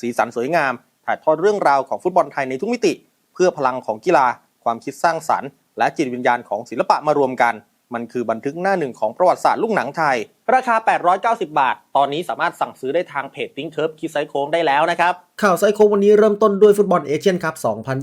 สีสันสวยงาม ถ่ายทอดเรื่องราวของฟุตบอลไทยในทุกมิติ เพื่อพลังของกีฬา ความคิดสร้างสรรค์ และจิตวิญญาณของศิลปะมารวมกัน มันคือบันทึกหน้าหนึ่งของประวัติศาสตร์ลูกหนังไทย ราคา 890 บาท ตอนนี้สามารถสั่งซื้อได้ทางเพจติ้งเคิร์ฟคิดไซโค้งได้แล้วนะครับ ข่าวไซโค้งวันนี้เริ่มต้นด้วยฟุตบอลเอเชียนคัพ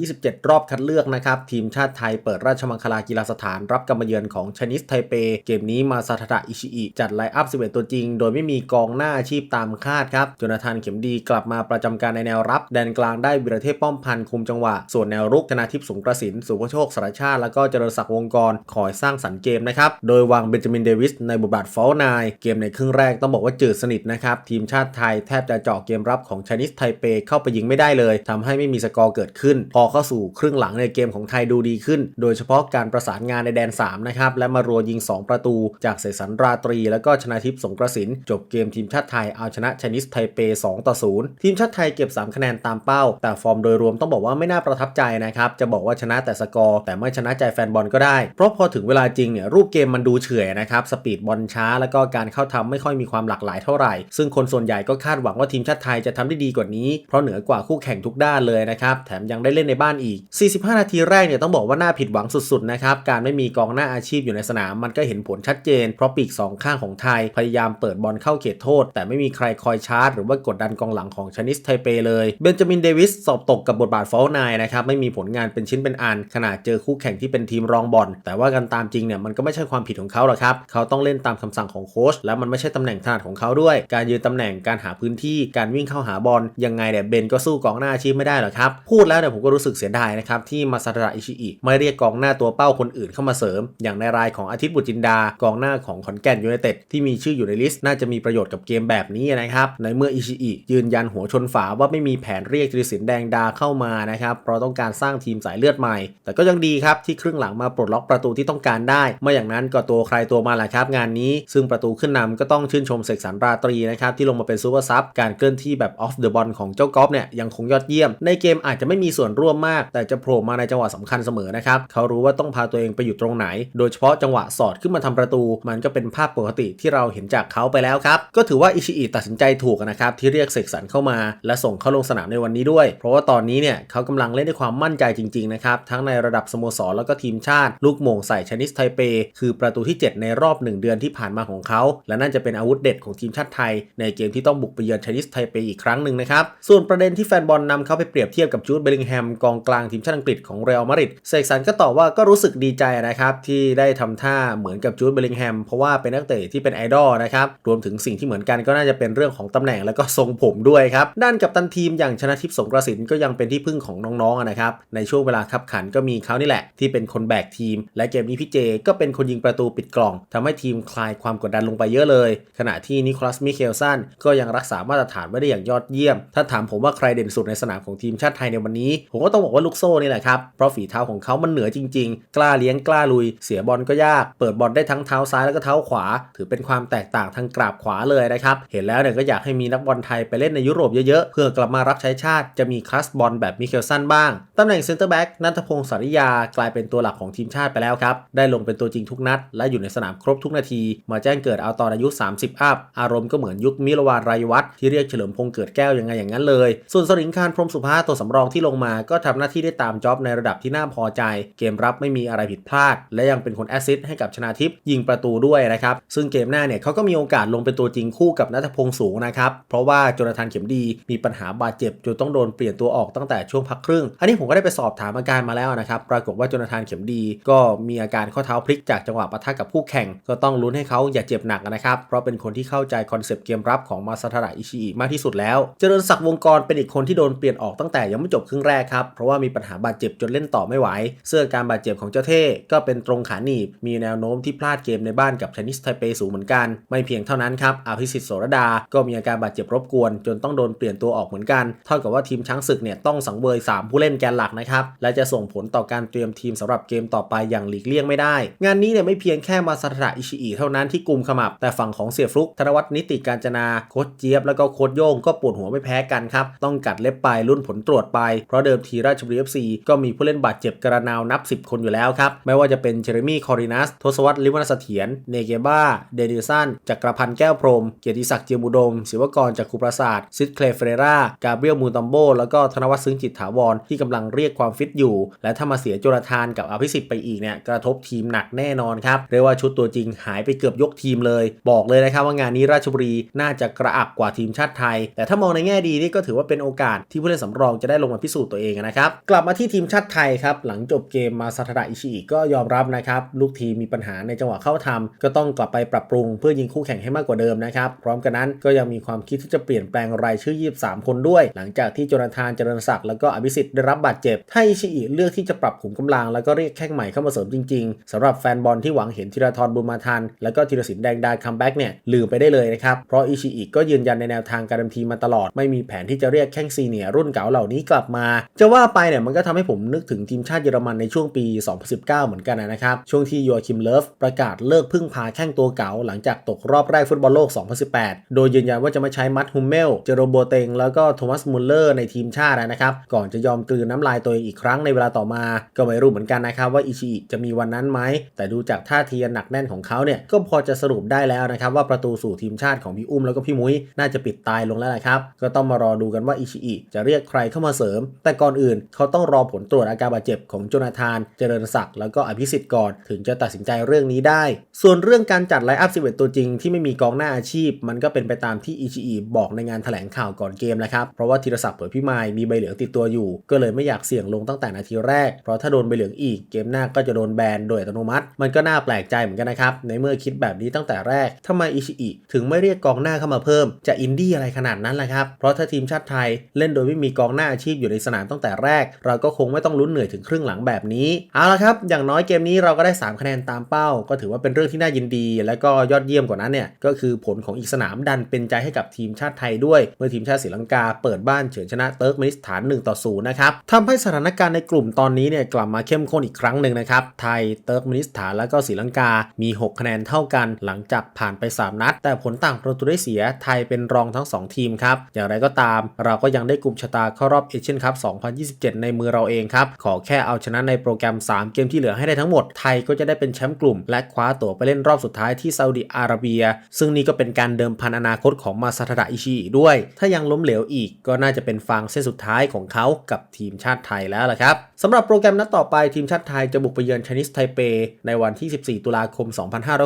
2027 รอบคัดเลือกนะครับ ทีมชาติไทยเปิดราชมังคลากีฬาสถานรับการมาเยือนของชนิสไทเป เกมนี้มาซาทะอิชิอิจัดไลน์อัพ 11 ตัวจริง โดยไม่มีกองหน้าอาชีพตามคาดครับจนาธานเข็มดีกลับมาประจำการในแนวรับ แดนกลางได้วิรเทพป้อมพันธ์คุมจังหวะ ส่วนแนวรุกธนาทิพย์สงกระสินสุภโชคสารชาติ แล้วก็เจริญศักดิ์วงกรคอยสร้างสรรค์เกมนะครับโดยวางเบนจามินเดวิสในบทบาทฟอลนายเกมในครึ่งแรกต้องบอกว่าจืดสนิทนะครับ ทีมชาติไทยแทบจะเจาะเกมรับของชนิสไทเปเข้าไปยิงไม่ได้เลยทำให้ไม่มีสกอร์เกิดขึ้น พอเข้าสู่ครึ่งหลังในเกมของไทยดูดีขึ้น โดยเฉพาะการประสานงานในแดน 3 นะครับ และมารัวยิง 2 ประตูจากเสสันราตรี แล้วก็ชนาทิพย์สงกระสิน จบเกมทีมชาติไทยเอาชนะชนิสไทเป 2 ต่อ 0 ทีมชาติไทยเก็บ 3 คะแนนตามเป้า แต่ฟอร์มโดยรวมต้องบอกว่าไม่น่าประทับใจนะครับ จะบอกว่าชนะแต่สกอร์แต่ไม่ชนะใจแฟนบอลก็ได้ เพราะพอถึงเวลาจริงเนี่ยรูปเกมมันดูเฉื่อยนะครับ สปีดบอลช้า แล้วก็การเข้าทำไม่ค่อยมีความหลากหลายเท่าไหร่ ซึ่งคนส่วนใหญ่ก็คาดหวังว่าทีมชาติไทยจะทำได้ดีกว่านี้ เพราะเหนือกว่าคู่แข่งทุกด้านเลยนะครับ แถมยังได้เล่นในบ้านอีก 45 นาทีแรกเนี่ยต้องบอกว่าน่าผิดหวังสุดๆนะครับ การไม่มีกองหน้าอาชีพอยู่ในสนามมันก็เห็นผลชัดเจน เพราะปีก 2 ข้างของไทย พยายามเปิดบอลเข้าเขตโทษ แต่ไม่มีใครคอยชาร์จหรือว่ากดดันกองหลังของชนิสไทเปเลย เบนจามินเดวิสสอบตกกับบทบาทฟอลนายนะครับไม่มีผลงานเป็นชิ้นเป็นอันขนาดเจอคู่แข่งที่เป็นทีมรองบอลแต่ว่ากันตามจริงเนี่ยมันก็ไม่ใช่ความผิดของเขาหรอกครับเขาต้องเล่นตามคำสั่งของโค้ชและมันไม่ใช่ตำแหน่งถนัดของเขาด้วย การยืนตำแหน่งการหาพื้นที่การวิ่งเข้าหาบอลยังไงเนี่ยเบนก็สู้กองหน้าอาชีพไม่ได้หรอกครับ พูดแล้วเนี่ยผมก็รู้สึกเสียดายนะครับที่มาซาดะอิชิอิไม่เรียกกองหน้าตัวเป้าคนอื่นเข้ามาเสริม อย่างในรายของอาทิตย์บุจินดากองหน้าของขอนแก่นยูไนเต็ดที่มีชื่ออยู่ในลิสต์น่าจะมีประโยชน์กับเกมแบบนี้นะครับในเมื่ออิชิอิยืนยันหัวชนฝาว่าไม่มีแผนเรียกจิริสินแดงดาเข้ามานะครับเพราะต้องการสร้างทีมสายเลือดใหม่ แต่ก็ยังดีครับที่ครึ่งหลังมาปลดล็อกประตูที่ต้องการได้ไม่อย่างนั้นก็ตัวใครตัวมาแหละครับ งานนี้ซึ่งประตูขึ้นนำก็ต้องชื่นชมเสกสรรราตรีนะครับที่ลงมาเป็นซูเปอร์ซับการเคลื่อนที่แบบออฟเดอะบอลของเจ้ากอล์ฟเนี่ยยังคงยอดเยี่ยม ในเกมอาจจะไม่มีส่วนร่วมมาก แต่จะโผล่มาในจังหวะสำคัญเสมอนะครับเขารู้ว่าต้องพาตัวเองไปอยู่ตรงไหน โดยเฉพาะจังหวะสอดขึ้นมาทำประตู มันก็เป็นภาพปกติที่เราเห็นจากเขาไปแล้วครับก็ถือว่าอิชิอิตัดสินใจถูกนะครับที่เรียกเสกสรรเข้ามา และส่งเข้าลงสนามในวันนี้ด้วย เพราะว่าตอนนี้เนี่ยเขากำลังเล่นด้วยความมั่นใจจริงๆนะครับทั้งในระดับสโมสรแล้วก็ทีมชาติ ลูกโมงใส่ชนิสไทเป คือประตูที่ 7 ในรอบ 1 เดือนที่ผ่านมาของเขา และนั่นจะเป็นอาวุธเด็ดของทีมชาติไทย ในเกมที่ต้องบุกไปเยือนชนิสไทเปอีกครั้งหนึ่งนะครับ ส่วนประเด็นที่แฟนบอลนำเขาไปเปรียบเทียบกับจูดเบลลิงแฮมกองกลางทีมชาติอังกฤษของเรอัลมาดริดเสกสรรก็ตอบว่าก็รู้สึกดีใจนะครับที่ได้ทำท่าเหมือนกับจูดเบลลิงแฮมเพราะว่าเป็นนักเตะที่เป็นไอดอลนะครับรวมถึงสิ่งที่เหมือนกันก็น่าจะเป็นเรื่องของตำแหน่งและก็ทรงผมด้วยครับด้านกับตันทีมอย่างชนะทิพย์สงกระสินก็ยังเป็นที่พึ่งของน้องๆนะครับในช่วงเวลาขับขันก็มีเขานี่แหละ ที่เป็นคนแบกทีม และเกมนี้พี่เจก็เป็นคนยิงประตูปิดกล่องทำให้ทีมคลายความกดดันลงไปเยอะเลย ขณะที่นิโคลัสมิเคลสันก็ยังรักษามาตรฐานไว้ได้อย่างยอดเยี่ยม ถ้าถามผมว่าใครเด่นสุดในสนามของทีมชาติไทยในวันนี้ ผมก็ต้องบอกว่าลูกโซ่นี่แหละครับ เพราะฝีเท้าของเขามันเหนือจริง ๆ กล้าเลี้ยงกล้าลุย เสียบอลก็ยาก เปิดบอลได้ทั้งเท้าซ้ายแล้วก็เท้าขวา ถือเป็นความแตกต่างทางกราบขวาเลยนะครับ เห็นแล้วเนี่ยก็อยากให้มีนักบอลไทยไปเล่นในยุโรปเยอะๆ เพื่อกลับมารับใช้ชาติจะมีคลาสบอลแบบมิเคลสันบ้าง ตำแหน่งเซนเตอร์แบ็กนัทพงศ์สาริยากลายเป็นตัวหลักของทีมชาติไปแล้วครับ ได้ลงเป็นตัวจริงทุกนัด และอยู่ในสนามครบทุกนาที มาแจ้งเกิดเอาตอนอายุ 30 อัพ อารมณ์ก็เหมือนยุคมิรวานรายวัฒน์ที่เรียกเฉลิมพงษ์เกิดแก้วยังไงอย่างนั้นเลย ส่วนสริงคารพรมสุภาตัวสำรองที่ลงมาก็ทำหน้าที่ได้ตามจ็อบในระดับที่น่าพอใจ เกมรับไม่มีอะไรผิดพลาด และยังเป็นคนแอสซิสต์ให้กับชนาทิพย์ยิงประตูด้วยนะครับซึ่งเกมหน้าเนี่ยเขาก็มีโอกาสลงเป็นตัวจริงคู่กับนัทพงษ์สูงนะครับเพราะว่าโจนาธานเข็มดีมีปัญหาบาดเจ็บจนต้องโดนเปลี่ยนตัวออกตั้งแต่ช่วงพักครึ่ง อันนี้ผมก็ได้ไปสอบถามอาการมาแล้วนะครับปรากฏว่าโจนาธานเข็มดี ก็มีอาการข้อเท้าพลิกจากจังหวะปะทะกับคู่แข่ง ก็ต้องลุ้นให้เขาอย่าเจ็บหนักนะครับเพราะเป็นคนที่เข้าใจคอนเซปต์เกมรับของมาซาทาระอิชิอิมากที่สุดแล้ว เจริญศักดิ์วงกรเป็นอีกคนที่โดนเปลี่ยนออกตั้งแต่ยังไม่จบครึ่งแรกครับ เพราะว่ามีปัญหาบาดเจ็บจนเล่นต่อไม่ไหว เสื้อการบาดเจ็บของเจ้าเท่ก็เป็นตรงขาหนีบ มีแนวโน้มที่พลาดเกมในบ้านกับเทนนิสไทเปสูงเหมือนกัน ไม่เพียงเท่านั้นครับอภิสิทธิ์โสรดา ก็มีอาการบาดเจ็บรบกวน จนต้องโดนเปลี่ยนตัวออกเหมือนกันเท่ากับว่าทีมช้างศึกเนี่ยต้องสังเวย 3 ผู้เล่นแกนหลักนะครับและจะส่งผลต่อการเตรียมทีมสำหรับเกมต่อไปอย่างหลีกเลี่ยงไม่ได้ งานนี้เนี่ยไม่เพียงแค่มาซาทาระอิชิอิเท่านั้นที่กลุ่มขมับแต่ฝั่งของเสียฟลุกธนวัฒน์นิติการจนาโค้ชเจี๊ยบแล้วก็โค้ชโย่งก็ปวดหัวไม่แพ้กันครับ ต้องกัดเล็บไปรุ่นผลตรวจไป เพราะเดิมทีราชบุรีเอฟซีก็มีผู้เล่นบาดเจ็บกระนาวนับ 10 คนอยู่แล้วครับ ไม่ว่าจะเป็นเจเรมี่คอรินัสทศวรรษลิวันเสถียรเนเกบ้าเดนิลสันจักรพันธ์แก้วพรม เกียรติศักดิ์เจียมุดม ศิวกรจากครูประสาทซิดเคลเฟเรรากาเบรียลมูตัมโบแล้วก็ธนวัฒน์ซึ้งจิตถาวรที่กำลังเรียกความฟิตอยู่ และถ้ามาเสียโจรทานกับอภิสิทธิ์ไปอีกเนี่ยกระทบทีมหนักแน่นอนครับเรียกว่าชุดตัวจริงหายไปเกือบยกทีมเลย บอกเลยนะครับว่างานนี้ราชบุรี น่าจะกระอักกว่าทีมชาติไทย แต่ถ้ามองในแง่ดีนี่ก็ถือว่าเป็นโอกาสที่ผู้เล่นสำรองจะได้ลงมาพิสูจน์ตัวเองนะครับ กลับมาที่ทีมชาติไทยครับหลังจบเกมมาซาทาระอิชิอิก็ยอมรับนะครับลูกทีมมีปัญหาในจังหวะเข้าทำก็ต้องกลับไปปรับปรุงเพื่อยิงคู่แข่งให้มากกว่าเดิมนะครับพร้อมกันนั้นก็ยังมีความคิดที่จะเปลี่ยนแปลงรายชื่อ 23 คนด้วย หลังจากที่โจนาธานเจริญศักดิ์แล้วก็อภิสิทธิ์ได้รับบาดเจ็บถ้าอิชิอิเลือกที่จะปรับขุมกำลัง แล้วก็เรียกแข้งใหม่เข้ามาเสริมจริงๆสำหรับแฟนบอลที่หวังเห็นธีรทรบุญมาทันแล้วก็ธีรศิลป์แดงดาคัมแบ็กเนี่ยลืมไปได้เลยนะครับ เพราะอิชิอิก็ยืนยันในแนวทางการดำทีมมาตลอด ไม่มีแผนที่จะเรียกแข้งซีเนียรุ่นเก่าเหล่านี้กลับมา จะว่าไปเนี่ยมันก็ทำให้ผมนึกถึงทีมชาติเยอรมันในช่วงปี 2019 เหมือนกันนะครับ ช่วงที่ยูอาคิมเลิฟประกาศเลิกพึ่งพาแข้งตัวเก่าหลังจากตกรอบแรกฟุตบอลโลก 2018 โดยยืนยันว่าจะไม่ใช้มัดฮุมเมล เจโรโบเตง แล้วก็โทมัสมุลเลอร์ในทีมชาตินะครับ ก่อนจะยอมกลืนน้ำลายตัวเองอีกครั้งในเวลาต่อมา ก็ไม่รู้เหมือนกันนะครับว่าอิชิอิจะมีวันนั้นไหม แต่ดูจากท่าทีหนักแน่นของเขาเนี่ย ก็พอจะสรุปได้แล้วนะครับว่าประตูสู่ทีมชาติของพี่อุ้มแล้วก็พี่มุ้ยน่าจะปิดตายลงแล้วแหละครับ ก็ต้องมารอดูกันว่าอิชิอิจะเรียกใครเข้ามาเสริม แต่ก่อนอื่นเขาต้องรอผลตรวจอาการบาดเจ็บของโจนาธาน เจริญศักดิ์แล้วก็อภิสิทธิ์ก่อนถึงจะตัดสินใจเรื่องนี้ได้ ส่วนเรื่องการจัดไลฟ์อัพ11ตัวจริงที่ไม่มีกองหน้าอาชีพ มันก็เป็นไปตามที่อิชิอิบอกในงานแถลงข่าวก่อนเกมแหละครับเพราะว่าธีรศักดิ์เผยพิมายมีใบเหลืองติดตัวอยู่ ก็เลยไม่อยากเสี่ยงลงตั้งแต่นาทีแรกเพราะถ้าโดนใบเหลืองอีกเกมหน้าก็จะโดนแบนโดยอัตโนมัติ มันก็น่าแปลกใจเหมือนกันนะครับในเมื่อคิดแบบนี้ตั้งแต่แรกทำไมอิชิอิถึงไม่เรียกกองหน้าเข้ามาเพิ่ม จะอินดี้อะไรขนาดนั้นล่ะครับ เพราะถ้าทีมชาติไทยเล่นโดยไม่มีกองหน้าอาชีพอยู่ในสนามตั้งแต่แรก เราก็คงไม่ต้องลุ้นเหนื่อยถึงครึ่งหลังแบบนี้ เอาละครับ อย่างน้อยเกมนี้เราก็ได้ 3 คะแนนตามเป้า ก็ถือว่าเป็นเรื่องที่น่ายินดี และก็ยอดเยี่ยมกว่านั้นเนี่ยก็คือผลของอีกสนามดันเป็นใจให้กับทีมชาติไทยด้วย เมื่อทีมชาติศรีลังกาเปิดบ้านเฉือนชนะเติร์กเมนิสถาน1ต่อ0นะครับทำให้สถานการณ์ในกลุ่มตอนนี้เนี่ยกลับมาเข้มข้นอีกครั้งหนึ่งนะครับไทยเติร์กเมนิสถานและก็ศรีลังกามี 6 คะแนนเท่ากัน หลังจากผ่านไป 3 นัด แต่ผลต่างประตูได้เสียไทยเป็นรองทั้ง 2 ทีมครับ อย่างไรก็ตาม เราก็ยังได้กลุ่มชะตาเข้ารอบเอเชียนคัพ 2027 ในมือเราเองครับ ขอแค่เอาชนะในโปรแกรม 3 เกมที่เหลือให้ได้ทั้งหมด ไทยก็จะได้เป็นแชมป์กลุ่ม และคว้าตั๋วไปเล่นรอบสุดท้ายที่ซาอุดิอาระเบีย ซึ่งนี่ก็เป็นการเดิมพันอนาคตของมาซาทาดะอิชิด้วย ถ้ายังล้มเหลวอีกก็น่าจะเป็นฟางเส้นสุดท้ายของเขากับทีมชาติไทยแล้วล่ะครับสำหรับโปรแกรมนัดต่อไปทีมชาติไทยจะบุกไปเยือนชนิสไทเปในวันที่ 14 ตุลาคม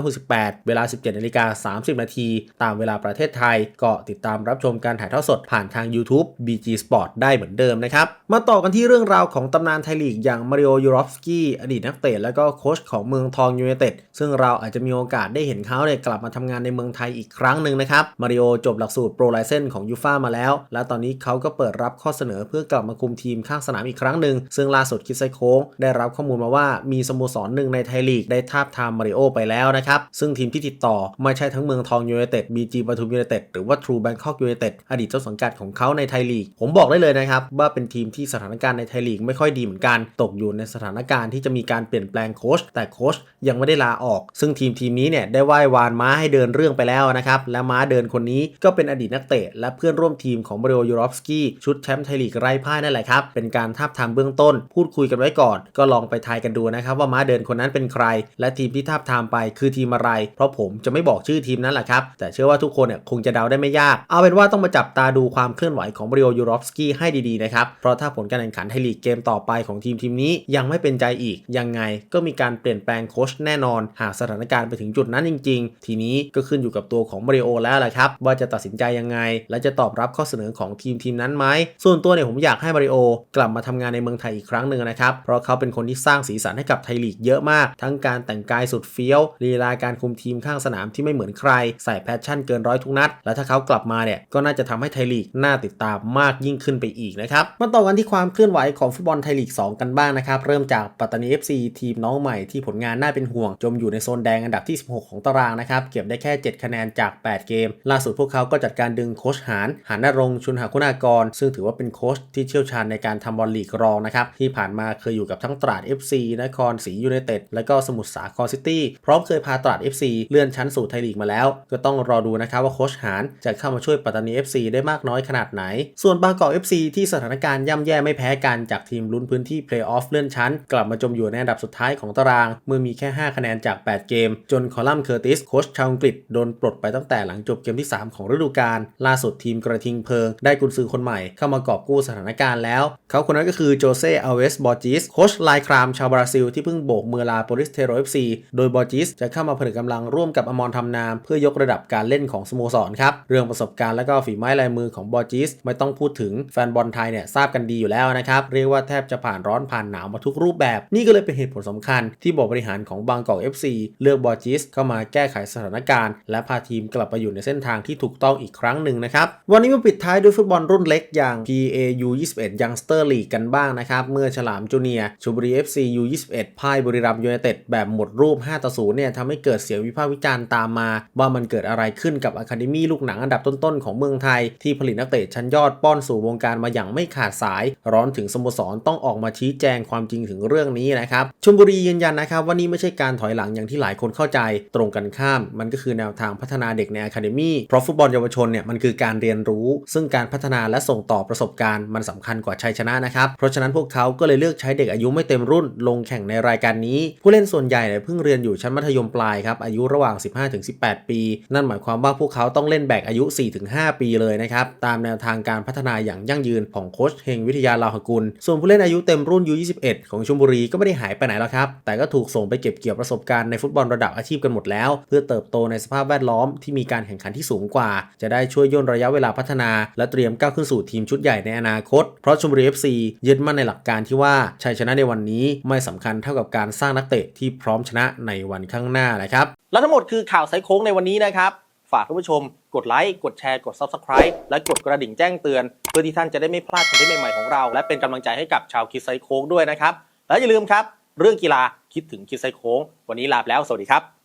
2568 เวลา 17นาฬิกา30 นาทีตามเวลาประเทศไทย ก็ติดตามรับชมการถ่ายทอดสดผ่านทาง YouTube BG Sport ได้เหมือนเดิมนะครับ มาต่อกันที่เรื่องราวของตำนานไทยลีกอย่างมาริโอยูรอฟสกี้อดีตนักเตะและก็โค้ชของเมืองทองยูไนเต็ดซึ่งเราอาจจะมีโอกาสได้เห็นเขาเนี่ยกลับมาทำงานในเมืองไทยอีกครั้งหนึ่งนะครับมาริโอจบหลักสูตรโปรไลเซนของยูฟ่ามาแล้ว และตอนนี้เขาก็เปิดรับข้อเสนอเพื่อกลับมาคุมทีมข้างสนามอีกครั้งหนึ่งซึ่งล่าสุดคิดไซโค้งได้รับข้อมูลมาว่ามีสโมสรหนึ่งในไทยลีกได้ทาบทามมาริโอไปแล้วนะครับซึ่งทีมที่ติดต่อไม่ใช่ทั้งเมืองทองยูไนเต็ดบีจีปทุมยูไนเต็ดหรือว่าทรูแบงคอกยูไนเต็ดอดีตเจ้าสังกัดของเขาในไทยลีก ผมบอกได้เลยนะครับ ว่าเป็นทีมที่สถานการณ์ในไทยลีกไม่ค่อยดีเหมือนกัน ตกอยู่ในสถานการณ์ที่จะมีการเปลี่ยนแปลงโค้ชแต่โค้ชยังไม่ได้ลาออก ซึ่งทีมทีมนี้เนี่ยได้ไหว้วานม้าให้เดินเรื่องไปแล้วนะครับและม้าเดินคนนี้ก็เป็นอดีตนักเตะและเพื่อนร่วมทีมของมาริโอยูรอฟสกี้ชุดแชมป์ไทยลีกไร้พ่ายนั่นแหละครับเป็นการทาบทามเบื้องต้น พูดคุยกันไว้ก่อน ก็ลองไปทายกันดูนะครับว่าม้าเดินคนนั้นเป็นใคร และทีมที่ทาบทามไปคือทีมอะไร เพราะผมจะไม่บอกชื่อทีมนั้นแหละครับแต่เชื่อว่าทุกคนเนี่ยคงจะเดาได้ไม่ยาก เอาเป็นว่าต้องมาจับตาดูความเคลื่อนไหวของมาริโอยูรอฟสกี้ให้ดีๆนะครับ เพราะถ้าผลการแข่งขันไทยลีกเกมต่อไปของทีมทีมนี้ยังไม่เป็นใจอีก ยังไงก็มีการเปลี่ยนแปลงโค้ชแน่นอน หากสถานการณ์ไปถึงจุดนั้นจริง ๆ ทีนี้ก็ขึ้นอยู่กับตัวของมาริโอแล้วแหละครับว่าจะตัดสินใจยังไง และจะตอบรับข้อเสนอของทีมทีมนั้นไหมส่วนตัวเนี่ยผมอยากให้มาริโอกลับมาทำงานในเมืองไทยอีกครั้งหนึ่งนะครับเพราะเขาเป็นคนที่สร้างสีสันให้กับไทยลีกเยอะมาก ทั้งการแต่งกายสุดเฟี้ยวลีลาการคุมทีมข้างสนามที่ไม่เหมือนใครใส่แพชชั่นเกินร้อยทุกนัด และถ้าเขากลับมาเนี่ยก็น่าจะทำให้ไทยลีกน่าติดตามมากยิ่งขึ้นไปอีกนะครับมาต่อกันที่ความเคลื่อนไหวของฟุตบอลไทยลีก 2 กันบ้างนะครับเริ่มจากปัตตานี FC ทีมน้องใหม่ที่ผลงานน่าเป็นห่วง จมอยู่ในโซนแดงอันดับที่ 16 ของตารางนะครับเก็บได้แค่ 7 คะแนนจาก 8 เกม ล่าสุดพวกเขาก็จัดการดึงโค้ชหานหานนรงชุนหาคุณากร ซึ่งถือว่าเป็นโค้ชที่เชี่ยวชาญในการทำบอลลีกรองนะครับที่ผ่านมาเคยอยู่กับทั้งตราด FC นครศรียูไนเต็ดและก็สมุทรสาครซิตี้พร้อมเคยพาตราด FC เลื่อนชั้นสู่ไทยลีกมาแล้วก็ต้องรอดูนะครับว่าโคชหานจะเข้ามาช่วยปัตตานี FC ได้มากน้อยขนาดไหน ส่วนบางกอก FC ที่สถานการณ์ย่ำแย่ไม่แพ้กันจากทีมลุ้นพื้นที่เพลย์ออฟเลื่อนชั้น กลับมาจมอยู่ในอันดับสุดท้ายของตาราง เมื่อมีแค่ 5 คะแนนจาก 8 เกม จนคอลัมน์เคอร์ติสโคชชาวอังกฤษโดนปลดไปตั้งแต่หลังจบเกมที่ 3 ของฤดูกาลล่าสุดทีมกระทิงเพลิง ได้กุนซือคนใหม่เข้ามากอบกู้สถานการณ์แล้ว เขาคนนั้นก็คือโจเซอเวสบอร์จิสโคชลายครามชาวบราซิลที่เพิ่งโบกมือลาโปลิสเทโรเอฟซีโดยบอร์จิสจะเข้ามาผนึกกำลังร่วมกับอมรทำนามเพื่อยกระดับการเล่นของสโมสรครับ เรื่องประสบการณ์และก็ฝีไม้ลายมือของบอร์จิสไม่ต้องพูดถึงแฟนบอลไทยเนี่ยทราบกันดีอยู่แล้วนะครับ เรียกว่าแทบจะผ่านร้อนผ่านหนาวมาทุกรูปแบบ นี่ก็เลยเป็นเหตุผลสำคัญ ที่บอร์ดบริหารของบางกอก FC เลือกบอร์จิสเข้ามาแก้ไขสถานการณ์ และพาทีมกลับไปอยู่ในเส้นทางที่ถูกต้องอีกครั้งหนึ่งนะครับวันนี้มาปิดท้ายด้วยฟุตบอลรุ่นเล็กอย่าง PAU 21 Youngster League กันบ้างนะครับเมื่อฉลามจูเนียร์ชลบุรี FC U 21พ่ายบุรีรัมย์ยูไนเต็ดแบบหมดรูป5ต่อ0เนี่ยทำให้เกิดเสียงวิพากษ์วิจารณ์ตามมา ว่ามันเกิดอะไรขึ้นกับอะคาเดมี่ลูกหนังอันดับต้นๆของเมืองไทย ที่ผลิตนักเตะชั้นยอดป้อนสู่วงการมาอย่างไม่ขาดสาย ร้อนถึงสโมสรต้องออกมาชี้แจงความจริงถึงเรื่องนี้นะครับชลบุรียืนยันนะครับว่านี่ไม่ใช่การถอยหลังอย่างที่หลายคนเข้าใจ ตรงกันข้าม มันก็คือแนวทางพัฒนาเด็กในอะคาเดมี่เพราะฟุตบอลเยาวชนเนี่ยมันคือการเรียนรู้ ซึ่งการพัฒนาและส่งต่อประสบการณ์มันสำคัญกว่าชัยชนะนะครับเพราะฉะนั้นพวกเขาก็เลยเลือกใช้เด็กอายุไม่เต็มรุ่น ลงแข่งในรายการนี้ ผู้เล่นส่วนใหญ่เนี่ยเพิ่งเรียนอยู่ชั้นมัธยมปลายครับอายุระหว่าง 15-18 ปีนนหมายความว่าพวกเขาต้องเล่นแบกอายุ 4-5 ปีเลยนะครับ ตามแนวทางการพัฒนาอย่างยั่งยืนของโค้ชเฮงวิทยาลาหกุล ส่วนผู้เล่นอายุเต็มรุ่น U21 ของชลบุรีก็ไม่ได้หายไปไหนแล้วครับ แต่ก็ถูกส่งไปเก็บเกี่ยวประสบการณ์ในฟุตบอลระดับอาชีพกันหมดแล้ว เพื่อเติบโตในสภาพแวดล้อมที่มีการแข่งขันที่สูงกว่า จะได้ช่วยย่นระยะเวลาพัฒนา และเตรียมก้าวขึ้นสู่ทีมชุดใหญ่ในอนาคต เพราะชลบุรี FC ยึดมั่นในหลักการที่ว่าชัยชนะในวันนี้ไม่สำคัญเท่ากับการสร้างนักเตะที่พร้อมชนะในวันข้างหน้านะครับและทั้งหมดคือข่าวไซโค้งในวันนี้นะครับ ฝากท่านผู้ชม กดไลค์ กดแชร์ กด Subscribe และกดกระดิ่งแจ้งเตือน เพื่อที่ท่านจะได้ไม่พลาดคอนเทนต์ใหม่ๆของเรา และเป็นกำลังใจให้กับชาวคิดไซโค้งด้วยนะครับ และอย่าลืมครับ เรื่องกีฬาคิดถึงคิดไซโค้ง วันนี้ลาไปแล้ว สวัสดีครับ